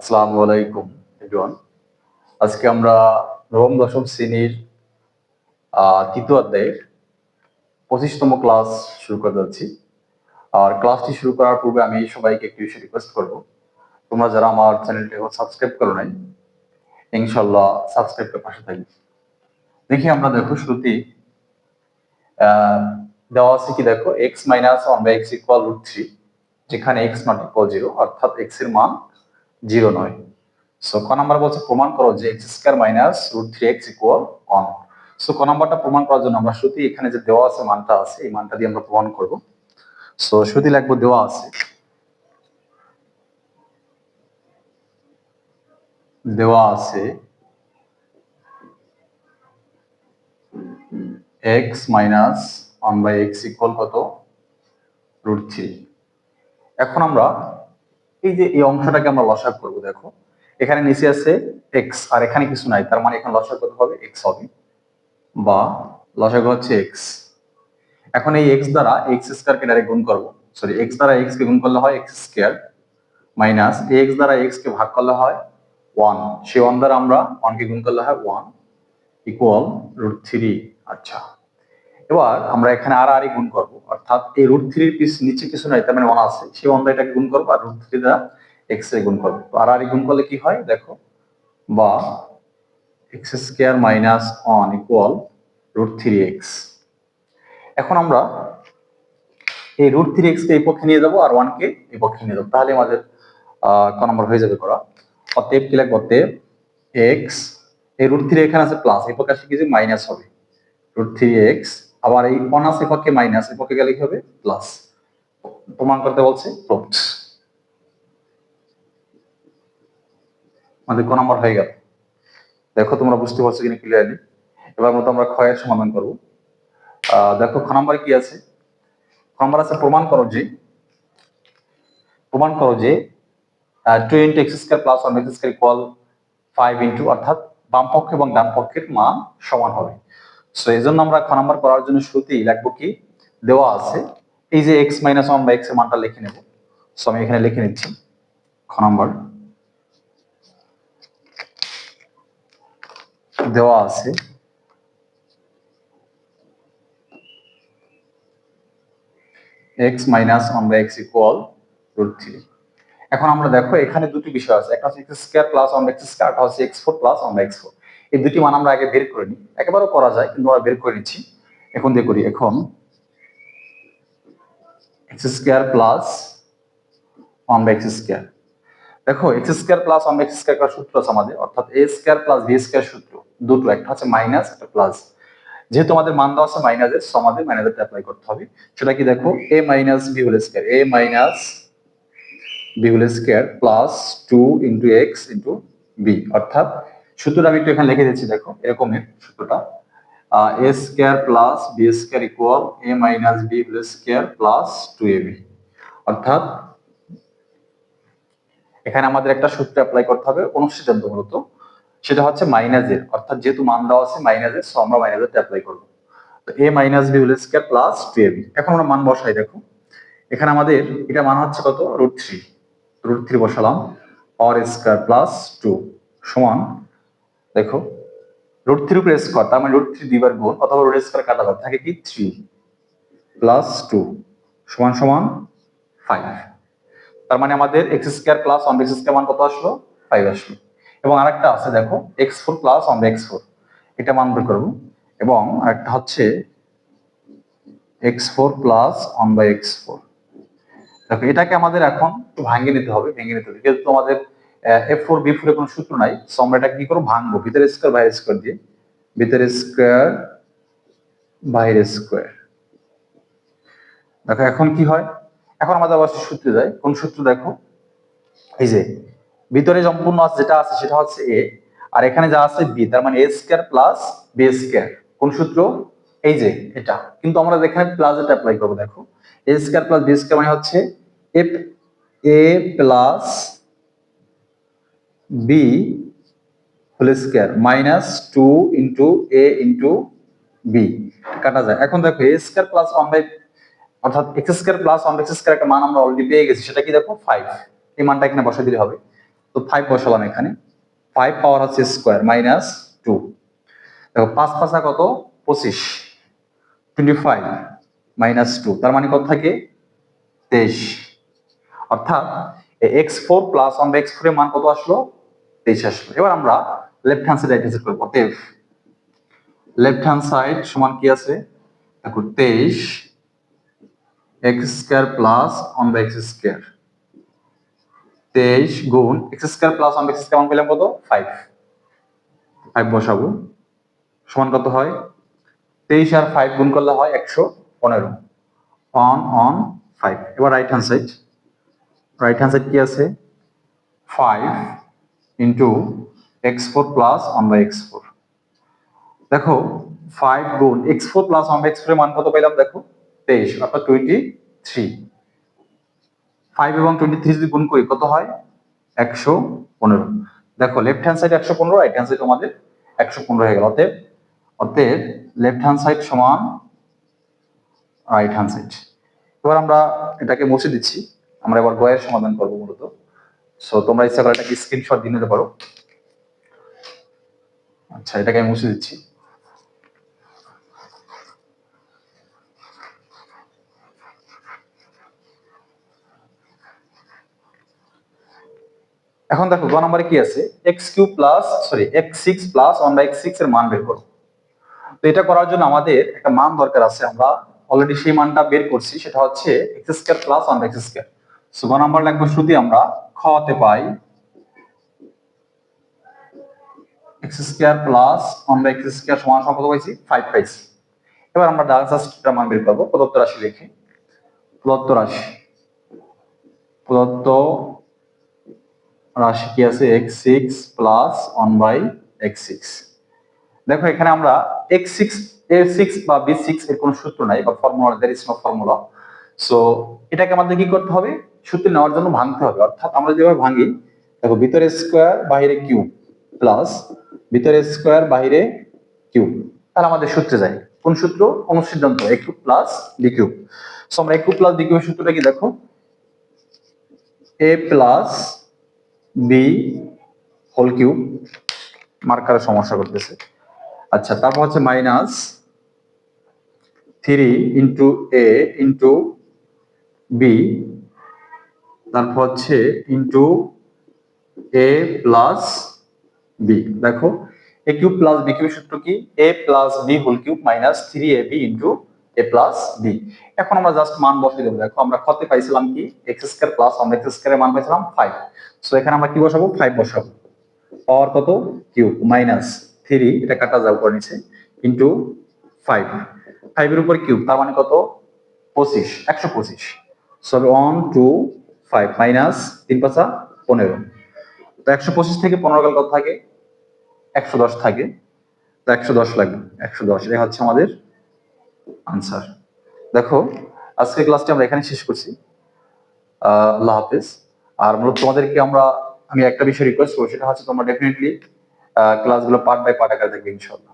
আসসালামু আলাইকুম এভরিওয়ান আজকে আমরা নবম দশম শ্রেণির তৃতীয় অধ্যায়ের পঁচিশতম ক্লাস শুরু করতে যাচ্ছি। আর ক্লাসটি শুরু করার পূর্বে আমি সবাইকে একটি বিষয় রিকোয়েস্ট করব। তোমরা যারা আমার চ্যানেলটি এখন সাবস্ক্রাইব করো নাই ইনশাল্লাহ সাবস্ক্রাইব করে পাশে থাকবে। দেখি আমরা দেখো শুরুতেই আহ, দেওয়া আছে কি দেখো? X minus one by X equal root three যেখানে এক্স নট ইকুয়াল জিরো অর্থাৎ এক্সের মান জিরো নয়। সো ক নাম্বার বলছে, প্রমাণ করো যে X square minus root three X equal one so ক নাম্বারটা প্রমাণ করার জন্য আমরা শুধু এখানে যে দেওয়া আছে, মানটা আছে, এই মানটা দিয়ে আমরা প্রমাণ করব। সো শুধু লাগবে দেওয়া আছে। দেওয়া আছে X minus one by X equal কত? রুট থ্রি এখন আমরা এই যে এই অংশটাকে আমরা লসাগ করব, দেখো। এখানে নিচে আছে এক্স আর এখানে কিছু নাই। তার মানে এখানে লসাগ করতে হবে এক্স হবে বা লসাগ হচ্ছে এক্স এখন এই এক্স দ্বারা এক্স স্কোয়ারকে ডাইরেক্ট গুণ করব। সরি এক্স দ্বারা এক্স কে গুণ করলে হয় এক্স স্কোয়ার মাইনাস এক্স দ্বারা এক্স কে ভাগ করলে হয় ওয়ান সেই ওয়ান দ্বারা আমরা ওয়ান কে গুণ করলে হয় ওয়ান ইকুয়াল রুট থ্রি আচ্ছা। এবার আমরা এখানে আর আর গুণ করব। অর্থাৎ এই রুট থ্রির পিস নিচে কিছু নাই, তার মানে ওয়ান আছে। সেই ওয়ান এটাকে গুণ করব আর রুট থ্রি দ্বারা এক্স এ গুণ করব। তো আর আর গুণ করলে কি হয়? দেখো, বা X square minus one equal root three X এখন আমরা এই রুট থ্রি এক্স কে এই পক্ষে নিয়ে যাব আর ওয়ান কে এই পক্ষে নিয়ে যাব। তাহলে আমাদের ক নম্বর হয়ে যাবে করা। অতএব কি লাগবে অতএব এক্স এই রুট থ্রি এখানে আছে প্লাস এই পক্ষে আসলে কিছু মাইনাস হবে। রুট থ্রি এক্স আবার এই অনার্স এর পক্ষে মাইনাস এর পক্ষে গেলে কি হবে? প্লাস প্রমাণ করতে বলছে প্রুফড আমাদের কোন নম্বর হয়ে গেল। দেখো তোমরা বুঝতে পারছ কিনা ক্লিয়ারলি এবার মতো আমরা ক্ষয়ের সমাধান করব। দেখো খ নম্বরে কি আছে? খ নম্বর আছে, প্রমাণ করো যে, প্রমাণ করো যে two into X square plus one X square equal five into অর্থাৎ বাম পক্ষ এবং ডান পক্ষের মান সমান হবে। সো এই জন্য আমরা খ নাম্বার করার জন্য শুরুতেই লিখব কি? দেওয়া আছে। এই যে এক্স মাইনাস ওয়ান বা এক্সের মানটা লিখে নেব। সো আমি এখানে লিখে নিচ্ছি খ নাম্বার। দেওয়া আছে। X minus one by X equal root three এখন আমরা দেখো, এখানে দুটি বিষয় আছে। একটা হচ্ছে X square plus one X square একটা হচ্ছে X four plus one X four এই দুটি মান আমরা আগে বের করে নিই। একেবারেও করা যায়, কিন্তু আমরা বের করে নিচ্ছি। এখন দিয়ে করি এখন X square plus one by X square দেখো X square plus one X square সূত্র আছে আমাদের, অর্থাৎ A square plus B square সূত্র। দুটো, একটা হচ্ছে মাইনাস একটা প্লাস যেহেতু আমাদের মান দেওয়া আছে মাইনাসের সো আমাদের মাইনাসের অ্যাপ্লাই করতে হবে। সেটা কি দেখো? A minus B whole square A minus B whole square plus two into X into B অর্থাৎ সূত্রটা আমি একটু এখানে লিখে দিচ্ছি, দেখো এরকমের সূত্রটা। A square plus B square equal A minus B square plus two A B অর্থাৎ, এখানে আমাদের একটা সূত্র অ্যাপ্লাই করতে হবে অনুসিদ্ধান্ত মূলত। সেটা হচ্ছে মাইনাসের অর্থাৎ যেহেতু মান দেওয়া আছে মাইনাসের সো আমরা মাইনাসের অ্যাপ্লাই করব। তো A minus B whole square plus two A এখন আমরা মান বসাই, দেখো। এখানে আমাদের এটা মান হচ্ছে কত? রুট থ্রি রুট থ্রি বসালাম। পাওয়ার স্কোয়ার প্লাস টু সমান দেখো রুট থ্রি উপরে স্কোয়ার তার মানে রুট থ্রি দুইবার গুণ, অথবা রুট স্কোয়ার কাটা যাবে থাকে কি? থ্রি প্লাস টু সমান সমান ফাইভ তার মানে আমাদের X square plus one X square মান কত আসলো? ফাইভ আসলো। এবং আরেকটা আছে, দেখো X four plus one X four এটা মান বের করব। এবং আরেকটা হচ্ছে X four plus one by X four দেখো, এটাকে আমাদের এখন একটু ভাঙিয়ে নিতে হবে, ভেঙে নিতে হবে। যেহেতু আমাদের এফ ফোর বি ফোর কোনো সূত্র নাই। সো আমরা এটা কি করব? ভাঙবো। ভিতরে স্কোয়ার বাইরে স্কোয়ার দিয়ে। ভিতরে স্কোয়ার বাইরে স্কোয়ার দেখো, এখন কি হয়? এখন আমাদের সূত্রে যায়। কোন সূত্র দেখো? এই যে, ভিতরে সম্পূর্ণ আছে, যেটা আছে, সেটা হচ্ছে এ আর এখানে যা আছে বি তার মানে A square plus B square কোন সূত্র? এই যে, এটা। কিন্তু আমরা যেখানে প্লাস এটা অ্যাপ্লাই করব, দেখো। A square plus B square মানে হচ্ছে A plus B whole square minus two into A into B কাটা যায়। এখন দেখো A square plus one by অর্থাৎ X square plus one X square একটা মান আমরা অলরেডি পেয়ে গেছি, সেটা কি দেখো? ফাইভ এই মানটা এখানে বসে দিলে হবে। তো ফাইভ বসালাম এখানে। ফাইভ পাওয়ার হচ্ছে স্কোয়ার মাইনাস টু দেখো, পাঁচ পাঁচা কত? পঁচিশ। টোয়েন্টি ফাইভ মাইনাস টু তার মানে কত থাকে? তেইশ। অর্থাৎ X four plus one X four এর মান কত আসলো? তেইশ আসলো। এবার আমরা left hand side right hand side করব। অতএব লেফট হ্যান্ড সাইড সমান কি আছে? দেখো, তেইশ X square plus one by X square তেইশ গুণ X square plus one by X square পেলাম কত? ফাইভ ফাইভ বসাবো। সমান কত হয়? তেইশ আর ফাইভ গুণ করলে হয় একশো পনেরো। অন অন ফাইভ এবার right hand side right hand side কি আছে? Five into X four plus one by X four দেখো ফাইভ গুণ X four plus one by X four মান কত পেলাম দেখো? তেইশ, অর্থাৎ টোয়েন্টি থ্রি ফাইভ এবং টোয়েন্টি থ্রি যদি গুণ করি, কত হয়? একশো পনেরো। দেখো লেফট হ্যান্ড সাইড একশো পনেরো রাইট হ্যান্ড সাইড আমাদের একশো পনেরো হয়ে গেল। অতএব অতএব লেফট হ্যান্ড সাইড সমান রাইট হ্যান্ড সাইড এবার আমরা এটাকে মুছে দিচ্ছি। আমরা এবার গয়ের সমাধান করব মূলত। সো তোমরা ইচ্ছা করে এটাকে স্ক্রিনশট দিয়ে নিতে পারো। আচ্ছা এটাকে আমি মুছে দিচ্ছি। এখন দেখো, গ নম্বরে কি আছে? X Q plus sorry X six plus one by X six এর মান বের করো তো এটা করার জন্য আমাদের একটা মান দরকার আছে। আমরা অলরেডি সেই মানটা বের করছি, সেটা হচ্ছে X square plus one by X square so গ নাম্বার শুধু আমরা, খাওয়াতে পাই। X square plus one by X square সমান কত পাইছি? ফাইভ পাইছি। এবার আমরা ডাটা মান বের করব, প্রদত্ত রাশি প্রদত্ত রাশি। প্রদত্ত রাশি কি আছে? X six plus one by X six দেখো, এখানে আমরা এক্স সিক্স এ সিক্স বা বি সিক্স এর কোনো সূত্র নাই বা formula there is no formula so এটাকে আমাদের কি করতে হবে? সূত্র নেওয়ার জন্য ভাঙতে হবে। অর্থাৎ আমরা যেভাবে ভাঙি, দেখো ভিতরে স্কোয়ার বাহিরে কিউব প্লাস ভিতরে স্কোয়ার বাহিরে কিউব তাহলে আমাদের সূত্রে যায়। কোন সূত্র? অনুসিদ্ধান্ত A cube plus D cube so আমরা এ কিউব প্লাস ডি কিউবের সূত্রটা কি দেখো? A plus B whole cube মার্কারের সমস্যা করতেছে। আচ্ছা তারপর হচ্ছে minus three into A into B তারপর হচ্ছে ইন্টু এ প্লাস বি দেখো A cube plus B cube সূত্র কি? A plus B whole cube minus three A B into A plus B এখন আমরা জাস্ট মান বসিয়ে দেবো। দেখো, আমরা ক্ষতে পাইছিলাম কি? এক্স স্কোয়ার প্লাস আমরা এক্স স্কোয়ারের মান পাইছিলাম ফাইভ সো এখানে আমরা কি বসাবো? ফাইভ বসাবো। পাওয়ার কত? কিউব মাইনাস থ্রি এটা কাটা যাও করে নিচে। ইন্টু ফাইভ ফাইভের উপর কিউব তার মানে কত? পঁচিশ। একশো পঁচিশ। So one two five minus তিন পাঁচা পনেরো। তো একশো পঁচিশ থেকে পনেরো কাল কত থাকে? একশো দশ থাকে। তো একশো দশ লাগবে। একশো দশ এটা হচ্ছে আমাদের আনসার দেখো, আজকের ক্লাসটি আমরা এখানে শেষ করছি। আল্লাহ হাফেজ। আর মূলত তোমাদেরকে আমরা, আমি একটা বিষয় রিকোয়েস্ট করব, সেটা হচ্ছে তোমরা ডেফিনেটলি ক্লাসগুলো পার্ট বাই পার্ট আকারে দেখবে ইনশাল্লাহ